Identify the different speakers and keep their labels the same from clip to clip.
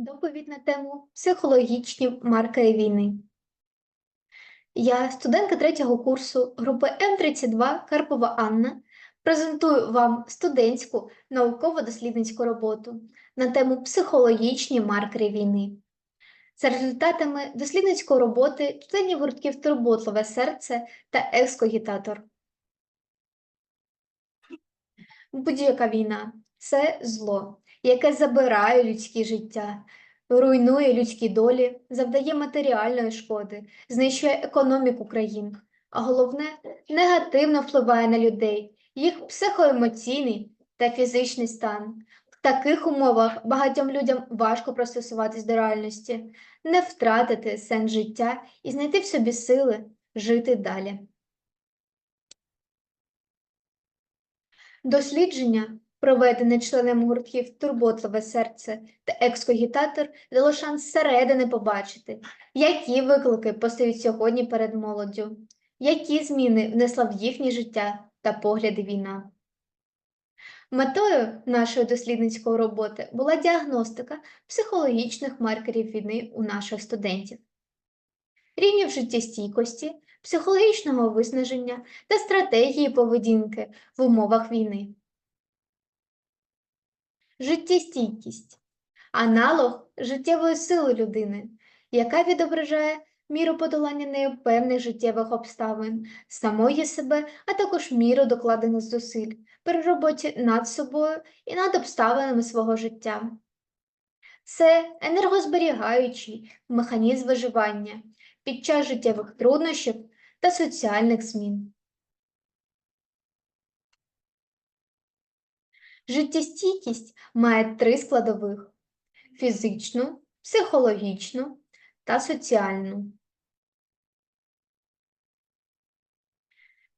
Speaker 1: Доповідь на тему Психологічні маркери війни. Я, студентка третього курсу групи М32 Карпова Анна, презентую вам студентську науково-дослідницьку роботу на тему Психологічні маркери війни. За результатами дослідницької роботи членів гуртків Турботливе серце та екскогітатор. Будь-яка війна це зло, яке забирає людське життя, руйнує людські долі, завдає матеріальної шкоди, знищує економіку країн, а головне негативно впливає на людей, їх психоемоційний та фізичний стан. В таких умовах багатьом людям важко пристосуватись до реальності, не втратити сенс життя і знайти в собі сили жити далі. Дослідження, проведене членами гуртків Турботливе серце та екскогітатор, дало шанс зсередини побачити, які виклики постають сьогодні перед молоддю, які зміни внесла в їхнє життя та погляди війна. Метою нашої дослідницької роботи була діагностика психологічних маркерів війни у наших студентів, рівнів життєстійкості, психологічного виснаження та стратегії поведінки в умовах війни. Життєстійкість аналог життєвої сили людини, яка відображає міру подолання нею певних життєвих обставин, самої себе, а також міру докладених зусиль при роботі над собою і над обставинами свого життя. Це енергозберігаючий механізм виживання під час життєвих труднощів та соціальних змін. Життєстійкість має три складових: фізичну, психологічну та соціальну.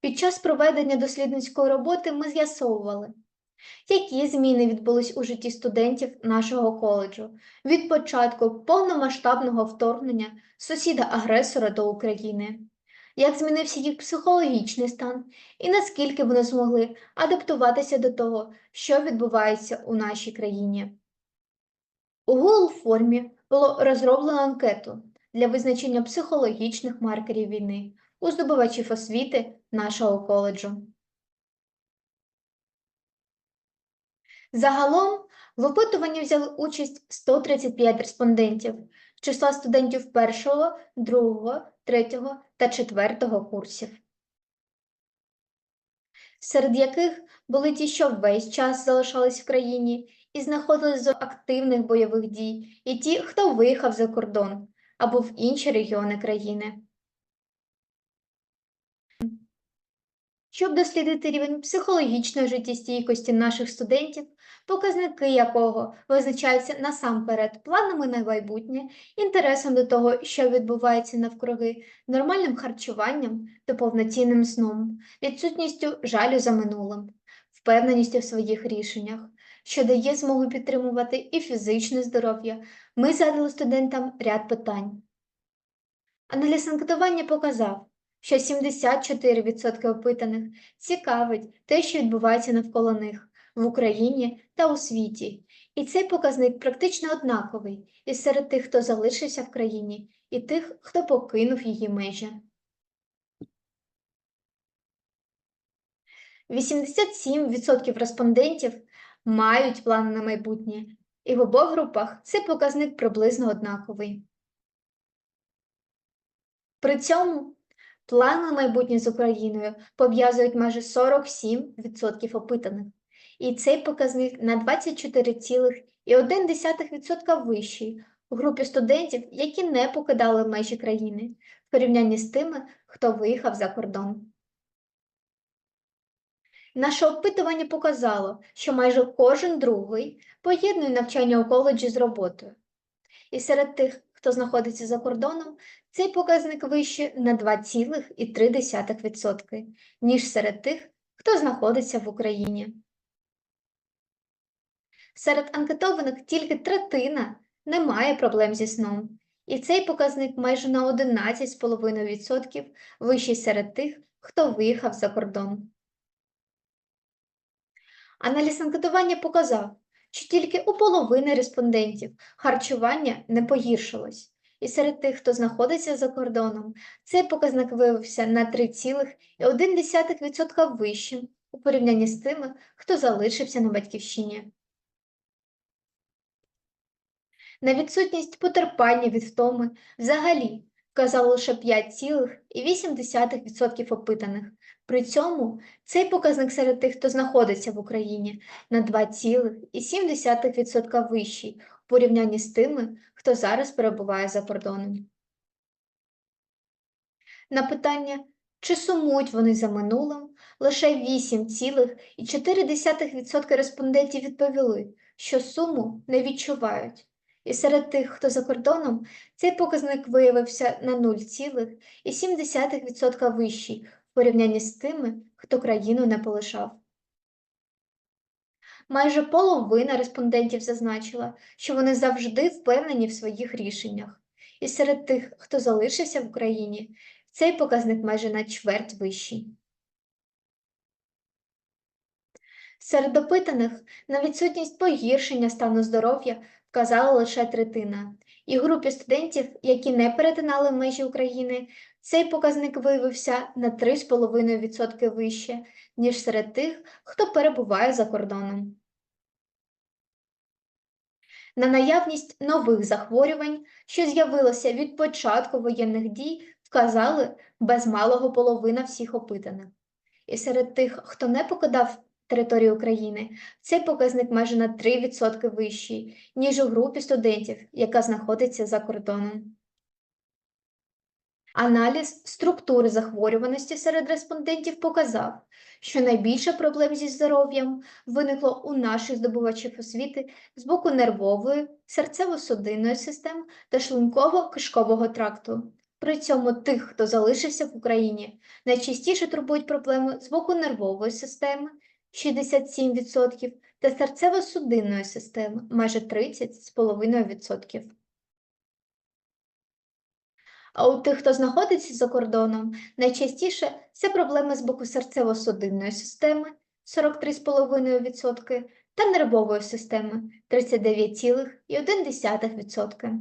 Speaker 1: Під час проведення дослідницької роботи ми з'ясовували, які зміни відбулись у житті студентів нашого коледжу від початку повномасштабного вторгнення сусіда-агресора до України, як змінився їх психологічний стан і наскільки вони змогли адаптуватися до того, що відбувається у нашій країні. У Google формі було розроблено анкету для визначення психологічних маркерів війни у здобувачів освіти нашого коледжу. Загалом в опитуванні взяли участь 135 респондентів числа студентів першого, другого, третього та четвертого курсів, серед яких були ті, що весь час залишались в країні і знаходились з активних бойових дій, і ті, хто виїхав за кордон або в інші регіони країни. Щоб дослідити рівень психологічної життєстійкості наших студентів, показники якого визначаються насамперед планами на майбутнє, інтересом до того, що відбувається навкруги, нормальним харчуванням та повноцінним сном, відсутністю жалю за минулим, впевненістю в своїх рішеннях, що дає змогу підтримувати і фізичне здоров'я, ми задали студентам ряд питань. Аналіз анкетування показав, що 74% опитаних цікавить те, що відбувається навколо них в Україні та у світі, і цей показник практично однаковий і серед тих, хто залишився в країні, і тих, хто покинув її межі. 87% респондентів мають плани на майбутнє, і в обох групах цей показник приблизно однаковий. При цьому План на майбутнє з Україною пов'язують майже 47% опитаних, і цей показник на 24,1% вищий у групі студентів, які не покидали межі країни, в порівнянні з тими, хто виїхав за кордон. Наше опитування показало, що майже кожен другий поєднує навчання у коледжі з роботою. І серед тих, хто знаходиться за кордоном, цей показник вище на 2,3%, ніж серед тих, хто знаходиться в Україні. Серед анкетованих тільки третина не має проблем зі сном, і цей показник майже на 11,5% вищий серед тих, хто виїхав за кордон. Аналіз анкетування показав, що тільки у половини респондентів харчування не погіршилось. І серед тих, хто знаходиться за кордоном, цей показник виявився на 3,1% вищим у порівнянні з тими, хто залишився на батьківщині. На відсутність потерпання від втоми взагалі вказало лише 5,8% опитаних. При цьому цей показник серед тих, хто знаходиться в Україні, на 2,7% вищий у порівнянні з тими, хто зараз перебуває за кордоном. На питання, чи сумують вони за минулим, лише 8,4% респондентів відповіли, що суму не відчувають. І серед тих, хто за кордоном, цей показник виявився на 0,7% вищий порівнянні з тими, хто країну не полишав. Майже половина респондентів зазначила, що вони завжди впевнені в своїх рішеннях. І серед тих, хто залишився в Україні, цей показник майже на чверть вищий. Серед опитаних на відсутність погіршення стану здоров'я вказала лише третина. І групі студентів, які не перетинали межі України, цей показник виявився на 3,5% вище, ніж серед тих, хто перебуває за кордоном. На наявність нових захворювань, що з'явилося від початку воєнних дій, вказали без малого половина всіх опитаних. І серед тих, хто не покидав територію України, цей показник майже на 3% вищий, ніж у групі студентів, яка знаходиться за кордоном. Аналіз структури захворюваності серед респондентів показав, що найбільше проблем зі здоров'ям виникло у наших здобувачів освіти з боку нервової, серцево-судинної системи та шлунково-кишкового тракту. При цьому тих, хто залишився в Україні, найчастіше турбують проблеми з боку нервової системи 67% та серцево-судинної системи майже 30,5%. А у тих, хто знаходиться за кордоном, найчастіше це проблеми з боку серцево-судинної системи 43,5% та нервової системи 39,1%.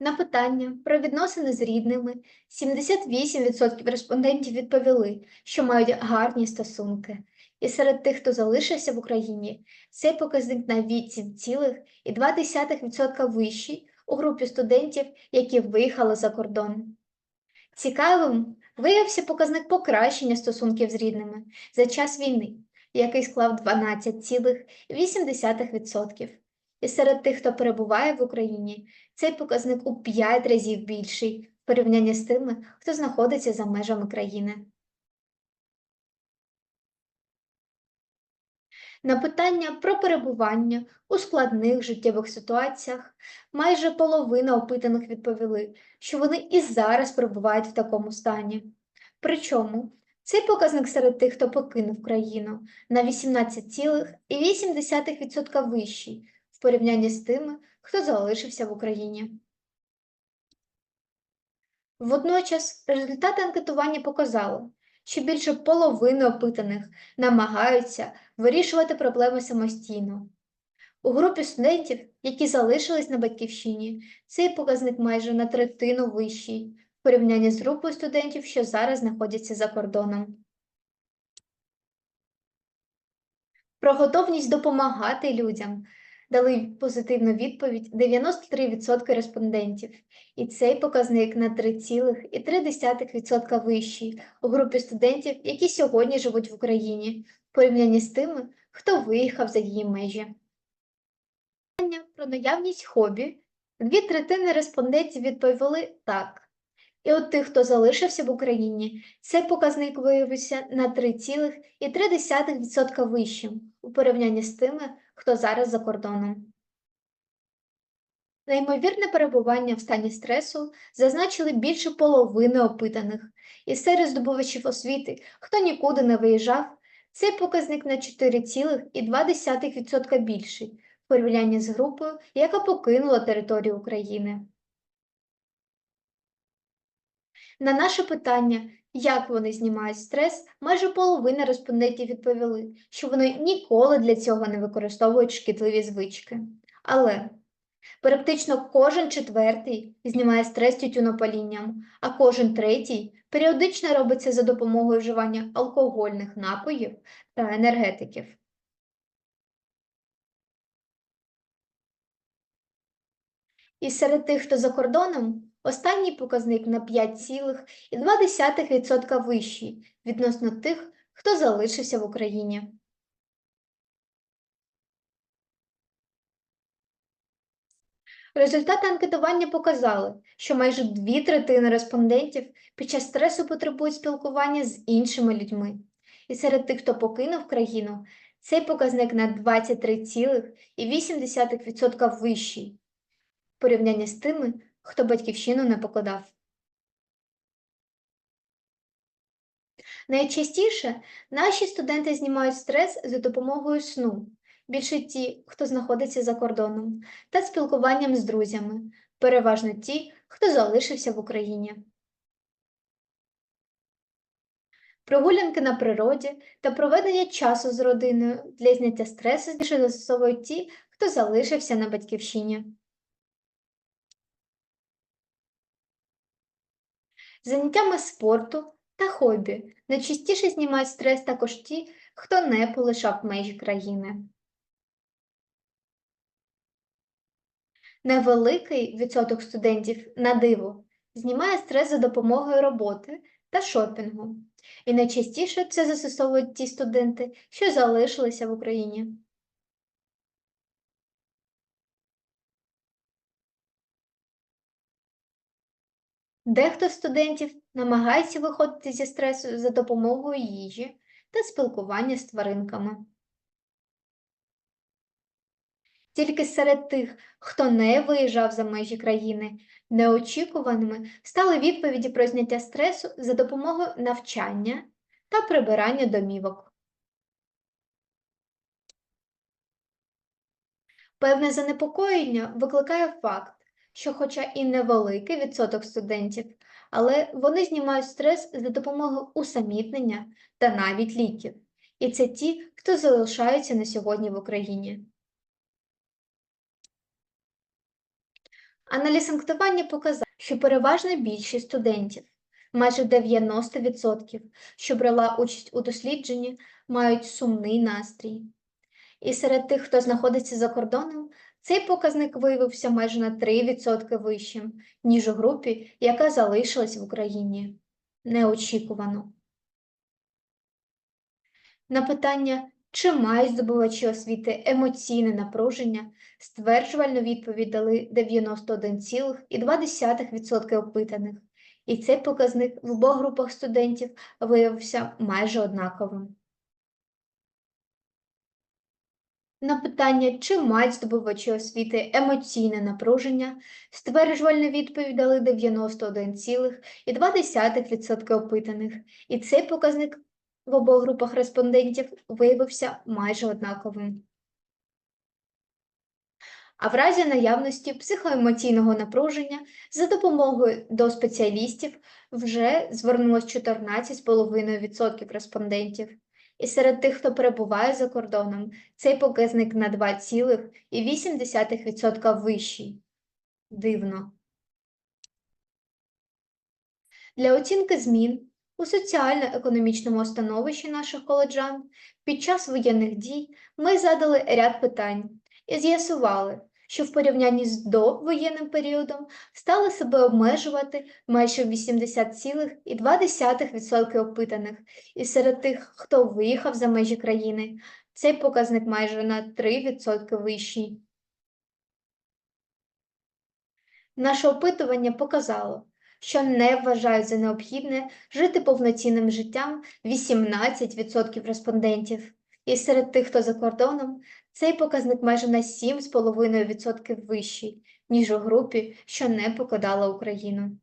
Speaker 1: На питання про відносини з рідними 78% респондентів відповіли, що мають гарні стосунки. І серед тих, хто залишився в Україні, цей показник на 8,2% вищий у групі студентів, які виїхали за кордон. Цікавим виявився показник покращення стосунків з рідними за час війни, який склав 12,8%. І серед тих, хто перебуває в Україні, цей показник у 5 разів більший в порівнянні з тими, хто знаходиться за межами країни. На питання про перебування у складних життєвих ситуаціях майже половина опитаних відповіли, що вони і зараз перебувають в такому стані. Причому цей показник серед тих, хто покинув країну, на 18,8% вищий в порівнянні з тими, хто залишився в Україні. Водночас результати анкетування показали, що більше половини опитаних намагаються вирішувати проблеми самостійно. У групі студентів, які залишились на батьківщині, цей показник майже на третину вищий в порівнянні з групою студентів, що зараз знаходяться за кордоном. Про готовність допомагати людям дали позитивну відповідь 93% респондентів, і цей показник на 3,3% вищий у групі студентів, які сьогодні живуть в Україні, порівнянні з тими, хто виїхав за її межі. Питання Про наявність хобі дві третини респондентів відповіли так. І от тих, хто залишився в Україні, цей показник виявився на 3,3% вищим у порівнянні з тими, хто зараз за кордоном. Неймовірне перебування в стані стресу зазначили більше половини опитаних, і серед здобувачів освіти, хто нікуди не виїжджав, цей показник на 4,2% більший в порівнянні з групою, яка покинула територію України. На наше питання, Як вони знімають стрес, майже половина респондентів відповіли, що вони ніколи для цього не використовують шкідливі звички. Але практично кожен четвертий знімає стрес тютюнопалінням, а кожен третій періодично робить це за допомогою вживання алкогольних напоїв та енергетиків. І серед тих, хто за кордоном, останній показник на 5,2% вищий відносно тих, хто залишився в Україні. Результати анкетування показали, що майже дві третини респондентів під час стресу потребують спілкування з іншими людьми. І серед тих, хто покинув країну, цей показник на 23,8% вищий в порівнянні з тими, хто батьківщину не покидав. Найчастіше наші студенти знімають стрес за допомогою сну, більше ті, хто знаходиться за кордоном, та спілкуванням з друзями, переважно ті, хто залишився в Україні. Прогулянки на природі та проведення часу з родиною для зняття стресу більше застосовують ті, хто залишився на батьківщині. Заняттями спорту та хобі найчастіше знімають стрес також ті, хто не полишав межі країни. Невеликий відсоток студентів на диво знімає стрес за допомогою роботи та шопінгу. І найчастіше це застосовують ті студенти, що залишилися в Україні. Дехто студентів намагається виходити зі стресу за допомогою їжі та спілкування з тваринками. Тільки серед тих, хто не виїжджав за межі країни, неочікуваними стали відповіді про зняття стресу за допомогою навчання та прибирання домівок. Певне занепокоєння викликає факт, що, хоча і невеликий відсоток студентів, але вони знімають стрес за допомогою усамітнення та навіть ліків. І це ті, хто залишаються на сьогодні в Україні. Аналіз анкетування показав, що переважна більшість студентів, майже 90%, що брала участь у дослідженні, мають сумний настрій. І серед тих, хто знаходиться за кордоном, цей показник виявився майже на 3% вищим, ніж у групі, яка залишилась в Україні. Неочікувано. На питання, чи мають здобувачі освіти емоційне напруження, стверджувальну відповідь дали 91,2% опитаних, і цей показник в обох групах студентів виявився майже однаковим. На питання, чи мають здобувачі освіти емоційне напруження, стверджувальну відповідь дали 91,2% опитаних, і цей показник в обох групах респондентів виявився майже однаковим. А в разі наявності психоемоційного напруження за допомогою до спеціалістів вже звернулось 14,5% респондентів. І серед тих, хто перебуває за кордоном, цей показник на 2,8% вищий. Дивно. Для оцінки змін у соціально-економічному становищі наших коледжан під час воєнних дій ми задали ряд питань і з'ясували, що в порівнянні з довоєнним періодом стали себе обмежувати майже 80,2% опитаних, і серед тих, хто виїхав за межі країни, цей показник майже на 3% вищий. Наше опитування показало, що не вважають за необхідне жити повноцінним життям 18% респондентів, і серед тих, хто за кордоном, цей показник майже на 7,5% вищий, ніж у групі, що не покидала Україну.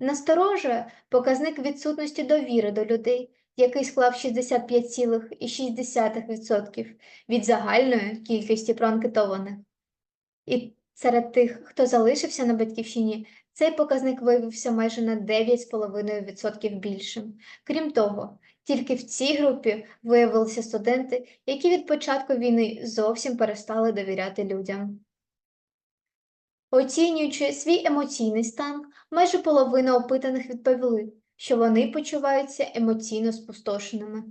Speaker 1: Насторожує показник відсутності довіри до людей, який склав 65,6% від загальної кількості проанкетованих. І серед тих, хто залишився на батьківщині, Цей показник виявився майже на 9,5% більшим. Крім того, тільки в цій групі виявилися студенти, які від початку війни зовсім перестали довіряти людям. Оцінюючи свій емоційний стан, майже половина опитаних відповіли, що вони почуваються емоційно спустошеними.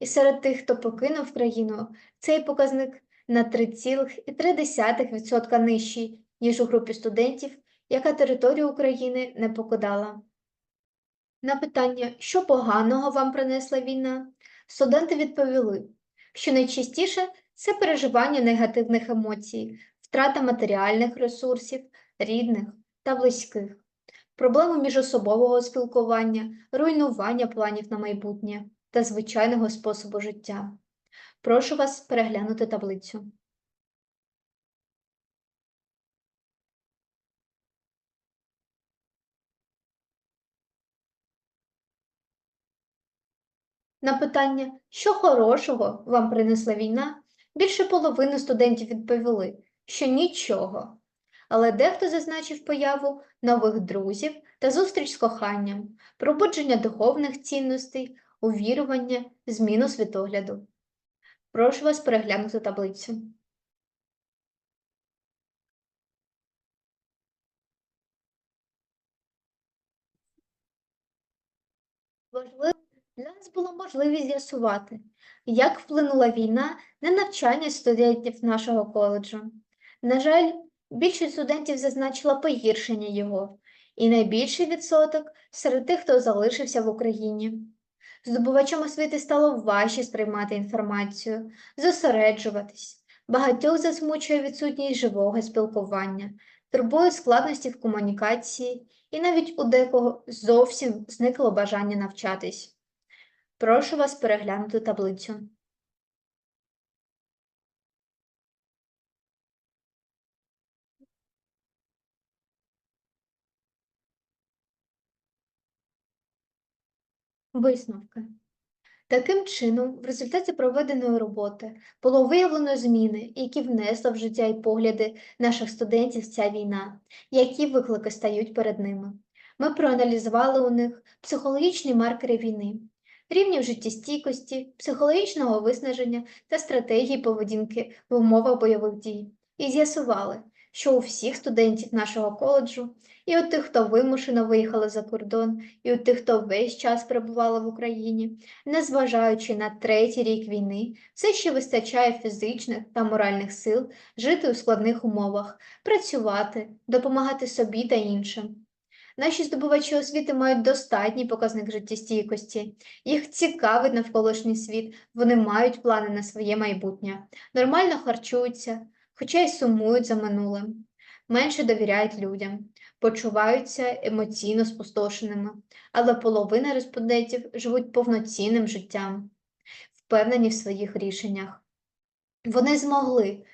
Speaker 1: І серед тих, хто покинув країну, цей показник на 3,3% нижчий, ніж у групі студентів, яка територію України не покидала. На питання, що поганого вам принесла війна, студенти відповіли, що найчастіше це переживання негативних емоцій, втрата матеріальних ресурсів, рідних та близьких, проблеми міжособового спілкування, руйнування планів на майбутнє та звичайного способу життя. Прошу вас переглянути таблицю. На питання, що хорошого вам принесла війна, більше половини студентів відповіли, що нічого. Але дехто зазначив появу нових друзів та зустріч з коханням, пробудження духовних цінностей, увірування, зміну світогляду. Прошу вас переглянути таблицю. Важливо для нас було можливість з'ясувати, як вплинула війна на навчання студентів нашого коледжу. На жаль, більшість студентів зазначила погіршення його, і найбільший відсоток серед тих, хто залишився в Україні. Здобувачам освіти стало важче сприймати інформацію, зосереджуватись. Багатьох засмучує відсутність живого спілкування, турбує складності в комунікації, і навіть у декого зовсім зникло бажання навчатись. Прошу вас переглянути таблицю. Висновки. Таким чином, в результаті проведеної роботи було виявлено зміни, які внесла в життя і погляди наших студентів ця війна, які виклики стають перед ними. Ми проаналізували у них психологічні маркери війни, рівнів життєстійкості, психологічного виснаження та стратегії поведінки в умовах бойових дій, і з'ясували, що у всіх студентів нашого коледжу, і у тих, хто вимушено виїхали за кордон, і у тих, хто весь час перебували в Україні, незважаючи на третій рік війни, все ще вистачає фізичних та моральних сил жити у складних умовах, працювати, допомагати собі та іншим. Наші здобувачі освіти мають достатній показник життєстійкості, їх цікавить навколишній світ, вони мають плани на своє майбутнє, нормально харчуються, хоча й сумують за минулим, менше довіряють людям, почуваються емоційно спустошеними, але половина респондентів живуть повноцінним життям, впевнені в своїх рішеннях. Вони змогли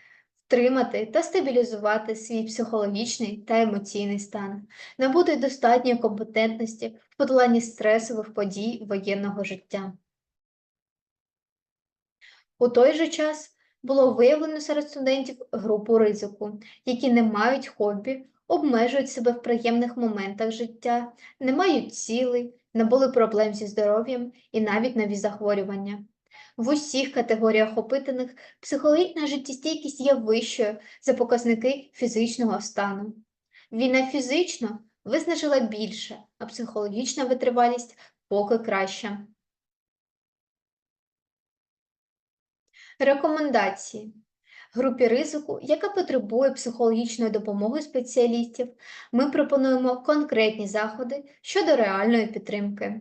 Speaker 1: втримати та стабілізувати свій психологічний та емоційний стан, набути достатньої компетентності в подоланні стресових подій воєнного життя. У той же час було виявлено серед студентів групу ризику, які не мають хобі, обмежують себе в приємних моментах життя, не мають цілей, не були проблем зі здоров'ям і навіть нові захворювання. В усіх категоріях опитаних психологічна життєстійкість є вищою за показники фізичного стану. Війна фізично виснажила більше, а психологічна витривалість поки краща. Рекомендації. Групі ризику, яка потребує психологічної допомоги спеціалістів, ми пропонуємо конкретні заходи щодо реальної підтримки.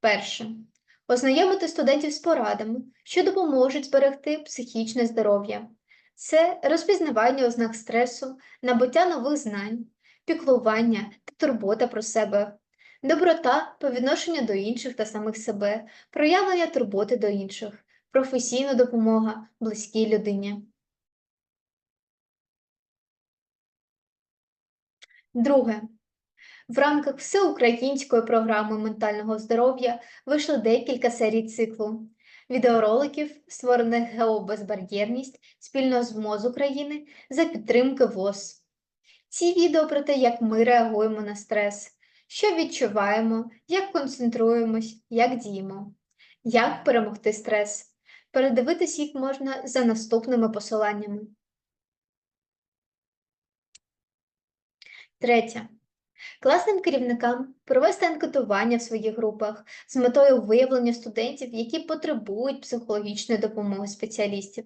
Speaker 1: Перше. Ознайомити студентів з порадами, що допоможуть зберегти психічне здоров'я. Це розпізнавання ознак стресу, набуття нових знань, піклування та турбота про себе, доброта по відношенню до інших та самих себе, проявлення турботи до інших, професійна допомога близькій людині. Друге. В рамках всеукраїнської програми ментального здоров'я вийшло декілька серій циклу відеороликів, створених ГЕО «Безбар'єрність» спільно з МОЗ України за підтримки ВОЗ. Ці відео про те, як ми реагуємо на стрес, що відчуваємо, як концентруємось, як діємо, як перемогти стрес. Передивитись їх можна за наступними посиланнями. Третє. Класним керівникам провести анкетування в своїх групах з метою виявлення студентів, які потребують психологічної допомоги спеціалістів,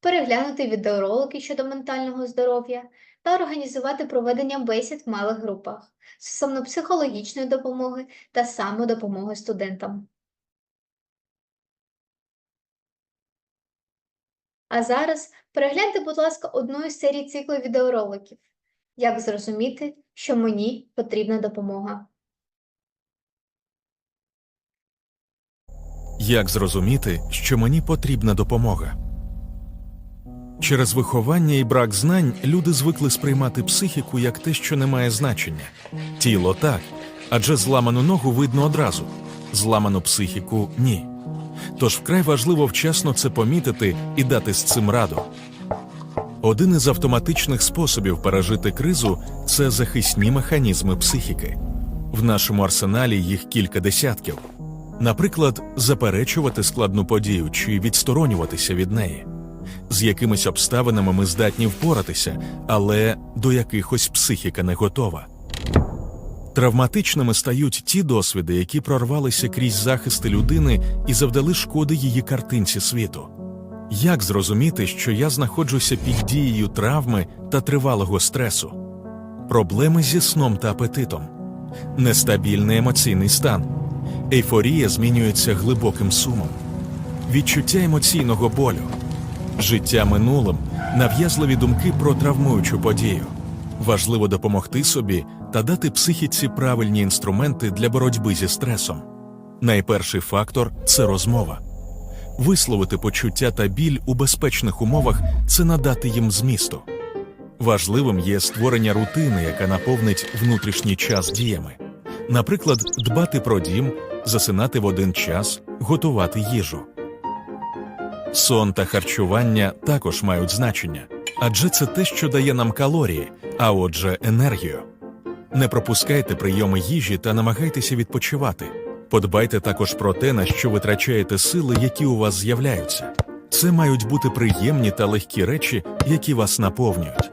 Speaker 1: переглянути відеоролики щодо ментального здоров'я та організувати проведення бесід в малих групах стосовно психологічної допомоги та самодопомоги студентам. А зараз перегляньте, будь ласка, одну із серій циклу відеороликів Як зрозуміти, що мені потрібна допомога.
Speaker 2: Як зрозуміти, що мені потрібна допомога? Через виховання і брак знань люди звикли сприймати психіку як те, що не має значення. Тіло так, адже зламану ногу видно одразу, зламану психіку ні. Тож вкрай важливо вчасно це помітити і дати з цим раду. Один із автоматичних способів пережити кризу це захисні механізми психіки. В нашому арсеналі їх кілька десятків. Наприклад, заперечувати складну подію чи відсторонюватися від неї. З якимись обставинами ми здатні впоратися, але до якихось психіка не готова. Травматичними стають ті досвіди, які прорвалися крізь захисти людини і завдали шкоди її картинці світу. Як зрозуміти, що я знаходжуся під дією травми та тривалого стресу? Проблеми зі сном та апетитом, нестабільний емоційний стан, ейфорія змінюється глибоким сумом, відчуття емоційного болю, життя минулим, нав'язливі думки про травмуючу подію. Важливо допомогти собі та дати психіці правильні інструменти для боротьби зі стресом. Найперший фактор це розмова. Висловити почуття та біль у безпечних умовах це надати їм змісту. Важливим є створення рутини, яка наповнить внутрішній час діями. Наприклад, дбати про дім, засинати в один час, готувати їжу. Сон та харчування також мають значення, адже це те, що дає нам калорії, а отже, енергію. Не пропускайте прийоми їжі та намагайтеся відпочивати. Подбайте також про те, на що витрачаєте сили, які у вас з'являються. Це мають бути приємні та легкі речі, які вас наповнюють.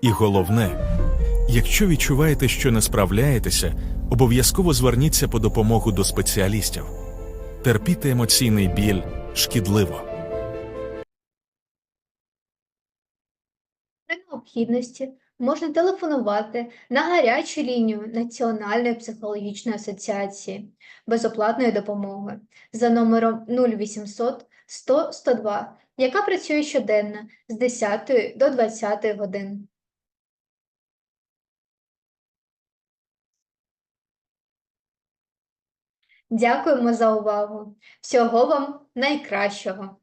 Speaker 2: І головне, якщо відчуваєте, що не справляєтеся, обов'язково зверніться по допомогу до спеціалістів. Терпіти емоційний біль шкідливо.
Speaker 1: Необхідності можна телефонувати на гарячу лінію Національної психологічної асоціації безоплатної допомоги за номером 0800 100 102, яка працює щоденно з 10 до 20 годин. Дякуємо за увагу! Всього вам найкращого!